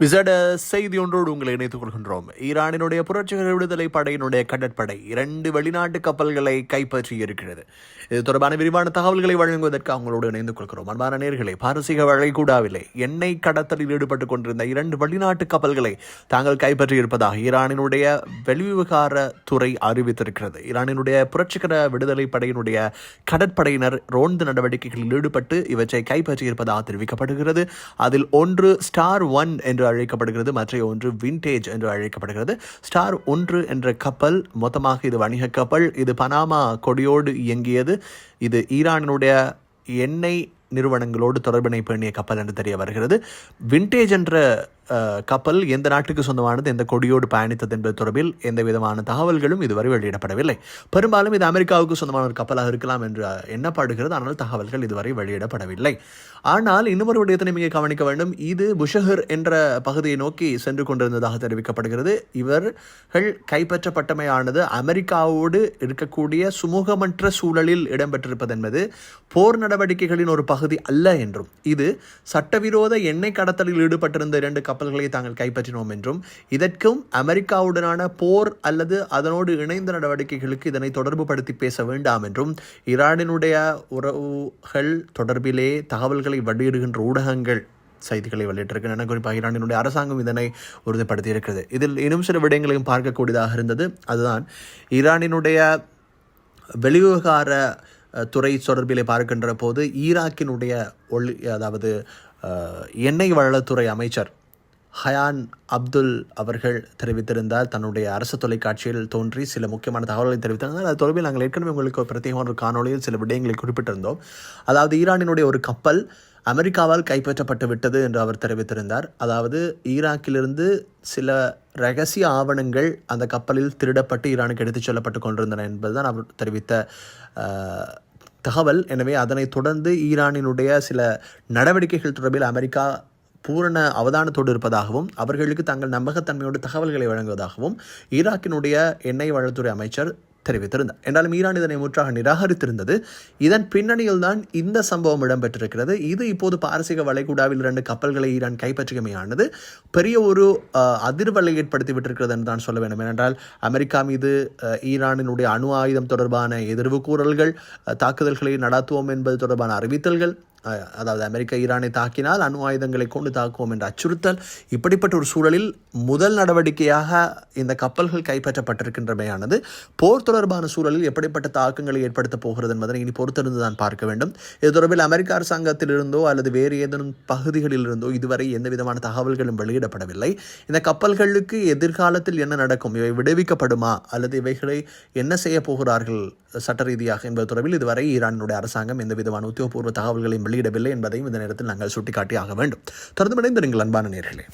விசேட செய்தி ஒன்றோடு உங்களை இணைத்துக் கொள்கின்றோம். ஈரானினுடைய புரட்சிகர விடுதலை படையினுடைய கடற்படை இரண்டு வெளிநாட்டு கப்பல்களை கைப்பற்றி இருக்கிறது. இது தொடர்பான விரிவான தகவல்களை வழங்குவதற்கு அவங்களோடு இணைந்து கொள்கிறோம். அன்பான நேர்களை பாரசீக வளைகுடாவிலே எண்ணெய் கடத்தலில் ஈடுபட்டுக் கொண்டிருந்த இரண்டு வெளிநாட்டு கப்பல்களை தாங்கள் கைப்பற்றி இருப்பதாக ஈரானினுடைய வெளிவிவகார துறை அறிவித்திருக்கிறது. ஈரானினுடைய புரட்சிகர விடுதலை படையினுடைய கடற்படையினர் ரோந்து நடவடிக்கைகளில் ஈடுபட்டு இவற்றை கைப்பற்றியிருப்பதாக தெரிவிக்கப்படுகிறது. அதில் ஒன்று ஸ்டார் ஒன் என்று அழைக்கப்படுகிறது மற்ற ஒன்று விண்டேஜ் என்று அழைக்கப்படுகிறது. ஸ்டார் ஒன்று என்ற கப்பல் மொத்தமாக இது வணிக கப்பல். இது பனாமா கொடியோடு இயங்கியது. இது ஈரானுடைய எண்ணெய் நிறுவனங்களோடு தொடர்பினை பேணிய கப்பல் என்று தெரிய வருகிறது. விண்டேஜ் என்ற கப்பல் எந்த நாட்டுக்கு சொந்தமானது எந்த கொடியோடு பயணித்தது என்பது தொடர்பில் எந்த விதமான தகவல்களும் இதுவரை வெளியிடப்படவில்லை. பெரும்பாலும் இது அமெரிக்காவுக்கு சொந்தமான ஒரு கப்பலாக இருக்கலாம் என்று எண்ணப்படுகிறது. ஆனால் தகவல்கள் இதுவரை வெளியிடப்படவில்லை. ஆனால் இன்னொரு விடயத்தை நீங்கள் கவனிக்க வேண்டும். இது புஷஹர் என்ற பகுதியை நோக்கி சென்று கொண்டிருந்ததாக தெரிவிக்கப்படுகிறது. இவர்கள் கைப்பற்றப்பட்டமையானது அமெரிக்காவோடு இருக்கக்கூடிய சுமூகமற்ற சூழலில் இடம்பெற்றிருப்பது என்பது போர் நடவடிக்கைகளின் ஒரு பகுதி அல்ல என்றும். இது சட்டவிரோத எண்ணெய் கடத்தலில் ஈடுபட்டிருந்த இரண்டு கப்பல்களை தாங்கள் கைப்பற்றினோம் என்றும் இதற்கும் அமெரிக்காவுடனான போர் அல்லது அதனோடு இணைந்த நடவடிக்கைகளுக்கு இதனை தொடர்புபடுத்தி பேச வேண்டாம் என்றும் ஈரானினுடைய உறவுகள் தொடர்பிலே தகவல்களை வெளியிடுகின்ற ஊடகங்கள் செய்திகளை வெளியிட்டிருக்கின்றன. குறிப்பாக ஈரானினுடைய அரசாங்கம் இதனை உறுதிப்படுத்தி இருக்கிறது இதில் இன்னும் சில விடயங்களையும் பார்க்கக்கூடியதாக இருந்தது. அதுதான் ஈரானினுடைய வெளிவிவகார துறை தொடர்பிலே பார்க்கின்ற போது ஈராக்கினுடைய ஒளி அதாவது எண்ணெய் வளத்துறை அமைச்சர் ஹயான் அப்துல் அவர்கள் தெரிவித்திருந்தார். தன்னுடைய அரசு தொலைக்காட்சியில் தோன்றி சில முக்கியமான தகவல்களை தெரிவித்திருந்தார். அது தொடர்பில் நாங்கள் ஏற்கனவே உங்களுக்கு ஒரு பிரத்யேகமான ஒரு காணொலியில் சில விடயங்களை குறிப்பிட்டிருந்தோம். அதாவது ஈரானினுடைய ஒரு கப்பல் அமெரிக்காவால் கைப்பற்றப்பட்டு விட்டது என்று அவர் தெரிவித்திருந்தார். அதாவது ஈராக்கிலிருந்து சில ரகசிய ஆவணங்கள் அந்த கப்பலில் திருடப்பட்டு ஈரானுக்கு எடுத்துச் செல்லப்பட்டு கொண்டிருந்தன என்பதுதான் அவர் தெரிவித்த தகவல். எனவே அதனைத் தொடர்ந்து ஈரானினுடைய சில நடவடிக்கைகள் தொடர்பில் அமெரிக்கா பூரண அவதானத்தோடு இருப்பதாகவும் அவர்களுக்கு தங்கள் நம்பகத்தன்மையோடு தகவல்களை வழங்குவதாகவும் ஈராக்கினுடைய எண்ணெய் வளத்துறை அமைச்சர் தெரிவித்திருந்தார். என்றாலும் ஈரான் இதனை முற்றாக நிராகரித்திருந்தது. இதன் பின்னணியில் தான் இந்த சம்பவம் இடம்பெற்றிருக்கிறது. இது இப்போது பாரசீக வளைகுடாவில் இரண்டு கப்பல்களை ஈரான் கைப்பற்றியமையானது பெரிய ஒரு அதிர்வலை ஏற்படுத்தி விட்டிருக்கிறது என்று தான் சொல்ல வேண்டும். ஏனென்றால் அமெரிக்கா மீது ஈரானினுடைய அணு ஆயுதம் தொடர்பான எதிர்வு கூறல்கள் தாக்குதல்களை நடத்துவோம் என்பது தொடர்பான அறிவித்தல்கள் அதாவது அமெரிக்கா ஈரானை தாக்கினால் அணு ஆயுதங்களை கொண்டு தாக்குவோம் என்ற அச்சுறுத்தல் இப்படிப்பட்ட ஒரு சூழலில் முதல் நடவடிக்கையாக இந்த கப்பல்கள் கைப்பற்றப்பட்டிருக்கின்றமையானது போர் தொடர்பான சூழலில் எப்படிப்பட்ட தாக்கங்களை ஏற்படுத்தப் போகிறது என்பதனை இனி பொறுத்திருந்து தான் பார்க்க வேண்டும். இது தொடர்பில் அமெரிக்க அரசாங்கத்திலிருந்தோ அல்லது வேறு ஏதேனும் பகுதிகளில் இருந்தோ இதுவரை எந்த விதமான தகவல்களும் வெளியிடப்படவில்லை. இந்த கப்பல்களுக்கு எதிர்காலத்தில் என்ன நடக்கும் இவை விடுவிக்கப்படுமா அல்லது இவைகளை என்ன செய்ய போகிறார்கள் சட்ட ரீதியாக என்பது தொடர்பில் இதுவரை ஈரானுடைய அரசாங்கம் எந்த விதமான உத்தியோகபூர்வ தகவல்களையும் வெளியிடவில்லை என்பதையும் இந்த நேரத்தில் நாங்கள் சுட்டிக்காட்டி ஆக வேண்டும். தொடர்ந்து இணைந்திருங்கள் அன்பான நேர்களே.